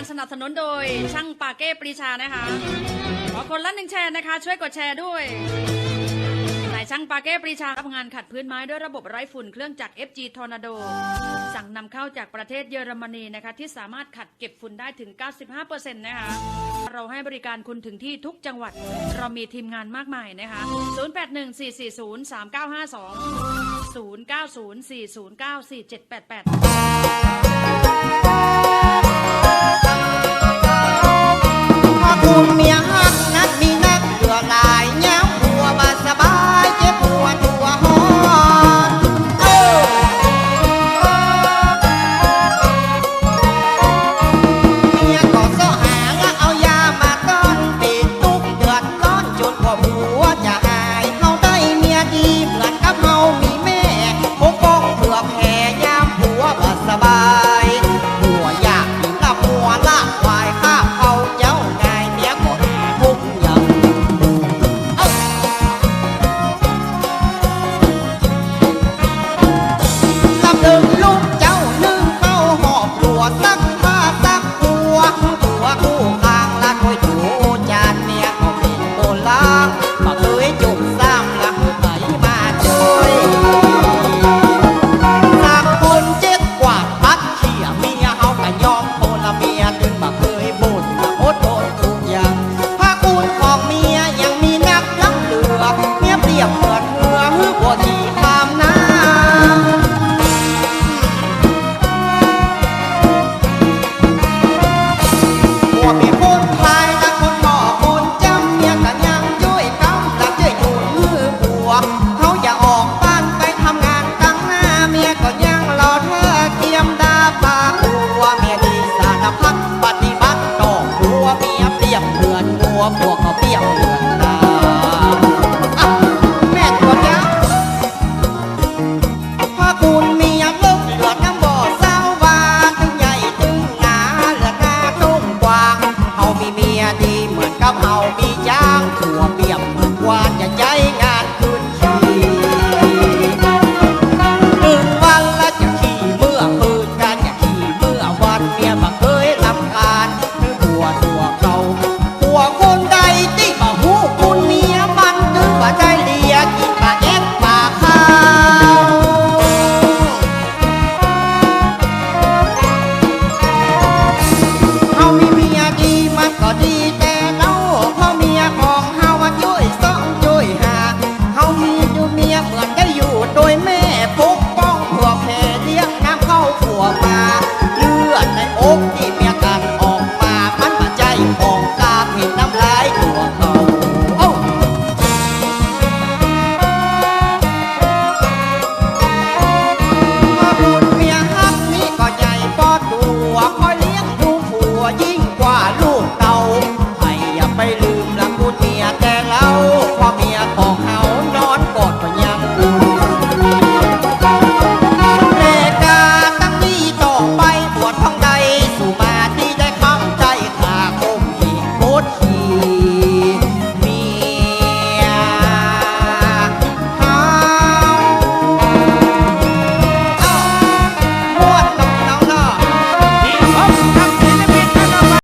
การสนับสนุนโดยช่างปาเก้ปรีชานะคะ ขอคนละหนึ่งแชร์นะคะ ช่วยกดแชร์ด้วยนายช่างปาเก้ปรีชารับงานขัดพื้นไม้ด้วยระบบไร้ฝุ่นเครื่องจักร FG ทอร์นาโด สั่งนำเข้าจากประเทศเยอรมนีนะคะ ที่สามารถขัดเก็บฝุ่นได้ถึง 95%นะคะ เราให้บริการคุณถึงที่ทุกจังหวัด เรามีทีมงานมากมายนะคะ 0814403952 0904094788我。 วไป